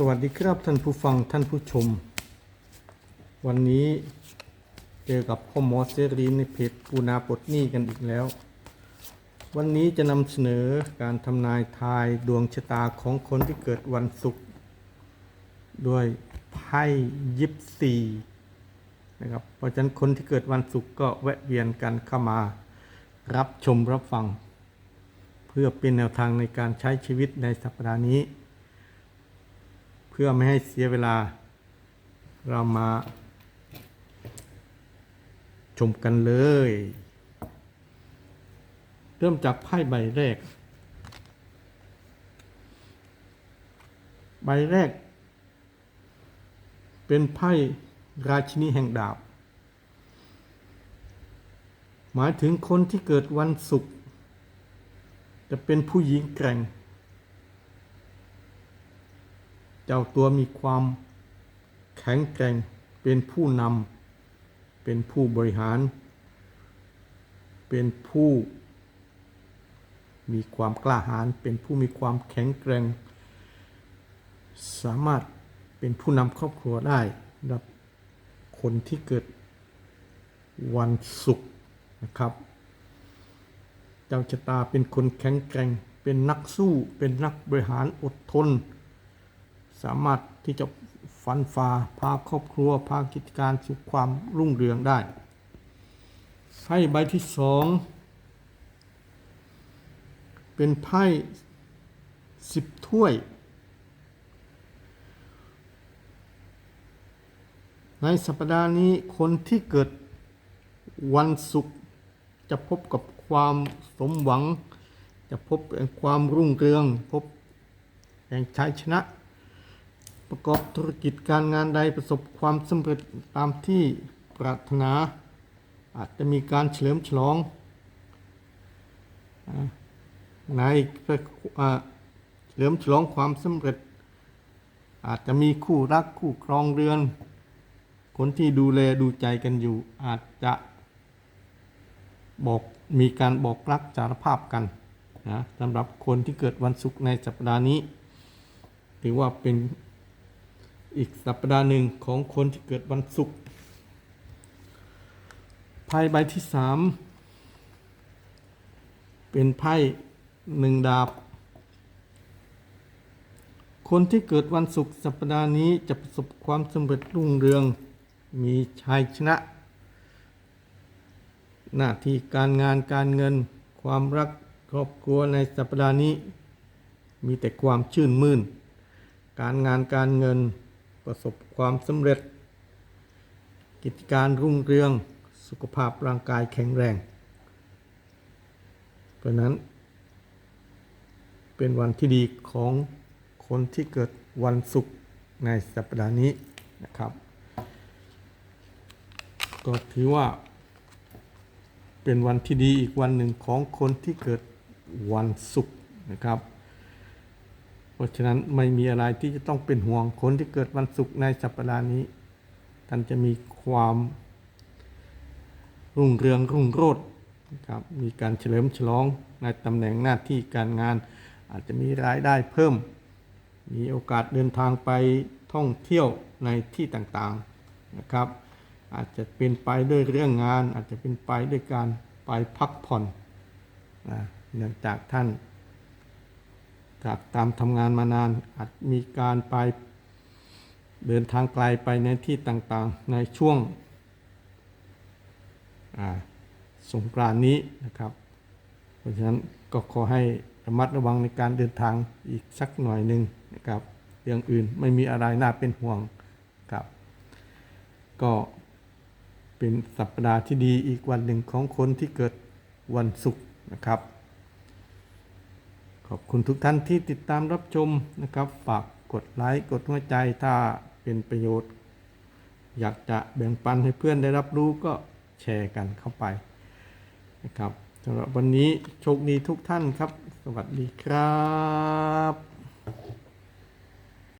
สวัสดีครับท่านผู้ฟังท่านผู้ชม วันนี้เจอกับพ่อหมอเสรีในเพจปูนาปดหนี้กันอีกแล้ว วันนี้จะนำเสนอการทำนายทายดวงชะตาของคนที่เกิดวันศุกร์ด้วยไพ่ยิปซีนะครับเพราะฉะนั้นคนที่เกิดวันศุกร์ก็แวะเวียนกันเข้ามา รับชมรับฟัง เพื่อเป็นแนวทางในการใช้ชีวิตในสัปดาห์นี้ พื่อไม่ให้เสียเวลา เรามาชมกันเลย เริ่มจากไพ่ใบแรก ใบแรก เป็นไพ่ราชินีแห่งดาบ หมายถึงคนที่เกิดวันศุกร์จะเป็นผู้หญิงแกร่ง เจ้าตัวมีความแข็งแกร่งเป็นผู้นำเป็นผู้บริหาร เป็นผู้มีความกล้าหาญเป็นผู้มีความแข็งแกร่ง สามารถเป็นผู้นำครอบครัวได้รับคนที่เกิดวันศุกร์นะครับ เจ้าชะตาเป็นคนแข็งแกร่ง เป็นนักสู้ เป็นนักบริหารอดทน สามารถที่จะฟันฝ่าพาครอบครัว พากิจการสู่ความรุ่งเรืองได้ ไพ่ใบที่สองเป็นไพ่สิบถ้วย ในสัปดาห์นี้คนที่เกิดวันศุกร์จะพบกับความสมหวัง จะพบกับความรุ่งเรือง พบแห่งชัยชนะ ประกอบธุรกิจการงานใดประสบความสำเร็จตามที่ปรารถนา อาจจะมีการเฉลิมฉลองอในเฉลิมฉลองความสำเร็จ อาจจะมีคู่รักคู่ครองเรือน คนที่ดูแลดูใจกันอยู่ อาจจะบอกมีการบอกรักสารภาพกันนะสำหรับคนที่เกิดวันศุกร์ในสัปดาห์นี้ ถือว่าเป็น อีกสัปดาห์หนึ่งของคนที่เกิดวันศุกร์ไพ่ใบที่สามเป็นไพ่หนึ่งดาบ คนที่เกิดวันศุกร์สัปดาห์นี้จะประสบความสำเร็จรุ่งเรืองมีชัยชนะ หน้าที่การงานการเงินความรักครอบครัวในสัปดาห์นี้ มีแต่ความชื่นมื่น การงานการเงิน ประสบความสำเร็จ กิจการรุ่งเรืองสุขภาพร่างกายแข็งแรง เพราะนั้น เป็นวันที่ดีของคนที่เกิดวันศุกร์ในสัปดาห์นี้นะครับ ก็ถือว่าเป็นวันที่ดีอีกวันหนึ่งของคนที่เกิดวันศุกร์นะครับ เพราะฉะนั้นไม่มีอะไรที่จะต้องเป็นห่วงคนที่เกิดวันศุกร์ในสัปดาห์นี้ ท่านจะมีความ รุ่งเรืองรุ่งโรจน์นะครับมีการเฉลิมฉลองในตำแหน่งหน้าที่การงาน อาจจะมีรายได้เพิ่ม มีโอกาสเดินทางไปท่องเที่ยวในที่ต่างๆนะครับ อาจจะเป็นไปด้วยเรื่องงาน อาจจะเป็นไปด้วยการไปพักผ่อนนะเนื่องจากท่าน จากตามทำงานมานานอาจมีการไปเดินทางไกลไปในที่ต่างๆในช่วงสงกรานนี้นะครับ เพราะฉะนั้นก็ขอให้ระมัดระวังในการเดินทางอีกสักหน่อยหนึ่งนะครับเรื่องอื่นไม่มีอะไรน่าเป็นห่วงครับ ก็เป็นสัปดาห์ที่ดีอีกวันหนึ่งของคนที่เกิดวันศุกร์นะครับ ขอบคุณทุกท่านที่ติดตามรับชมนะครับฝากกดไลค์กดหัวใจถ้าเป็นประโยชน์ อยากจะแบ่งปันให้เพื่อนได้รับรู้ก็แชร์กันเข้าไปนะครับสำหรับวันนี้โชคดีทุกท่านครับ สวัสดีครับ